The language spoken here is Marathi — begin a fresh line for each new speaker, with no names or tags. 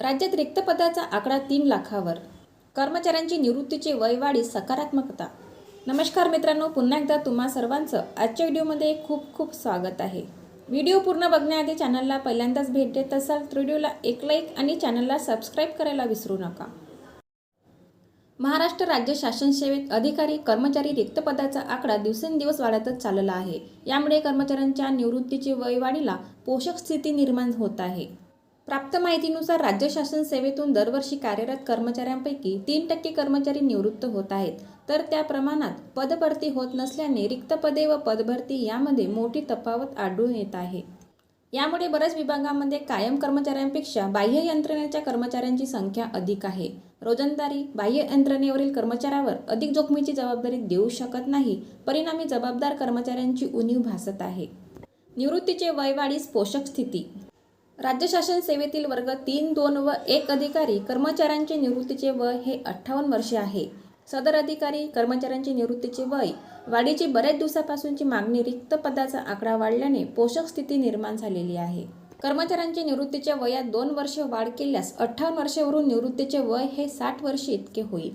राज्यात रिक्त पदाचा आकडा तीन लाखावर. कर्मचाऱ्यांची निवृत्तीची वयवाढी सकारात्मकता. नमस्कार मित्रांनो पुन्हा एकदा तुम्हा सर्वांचं आजच्या व्हिडिओमध्ये खूप खूप स्वागत आहे. व्हिडिओ पूर्ण बघण्याआधी चॅनलला पहिल्यांदाच भेट देत असाल तर व्हिडिओला एक लाईक आणि चॅनलला सबस्क्राईब करायला विसरू नका. महाराष्ट्र राज्य शासन सेवेत अधिकारी कर्मचारी रिक्त पदाचा आकडा दिवसेंदिवस वाढतच चालला आहे. यामुळे कर्मचाऱ्यांच्या निवृत्तीची वयवाढीला पोषक स्थिती निर्माण होत आहे. प्राप्त माहितीनुसार राज्य शासन सेवेतून दरवर्षी कार्यरत कर्मचाऱ्यांपैकी तीन टक्के कर्मचारी निवृत्त होत आहेत. तर त्या प्रमाणात पदभरती होत नसल्याने रिक्त पदे व पदभरती यामध्ये मोठी तफावत आढळून येत आहे. यामुळे बऱ्याच विभागामध्ये कायम कर्मचाऱ्यांपेक्षा बाह्य यंत्रणेच्या कर्मचाऱ्यांची संख्या अधिक आहे. रोजंदारी बाह्य यंत्रणेवरील कर्मचाऱ्यावर अधिक जोखमीची जबाबदारी देऊ शकत नाही परिणामी जबाबदार कर्मचाऱ्यांची उणीव भासत आहे. निवृत्तीचे वयवाढीस पोषक स्थिती राज्य शासन सेवेतील वर्ग तीन दोन व एक अधिकारी कर्मचाऱ्यांचे निवृत्तीचे वय हे अठ्ठावन्न वर्षे आहे. सदर अधिकारी कर्मचाऱ्यांचे निवृत्तीचे वय वाढीची बऱ्याच दिवसापासूनची मागणी रिक्त पदाचा आकडा वाढल्याने पोषक स्थिती निर्माण झालेली आहे. कर्मचाऱ्यांचे निवृत्तीच्या वयात दोन वर्ष वाढ केल्यास अठ्ठावन्न वर्षावरून निवृत्तीचे वय हे साठ वर्षे इतके होईल.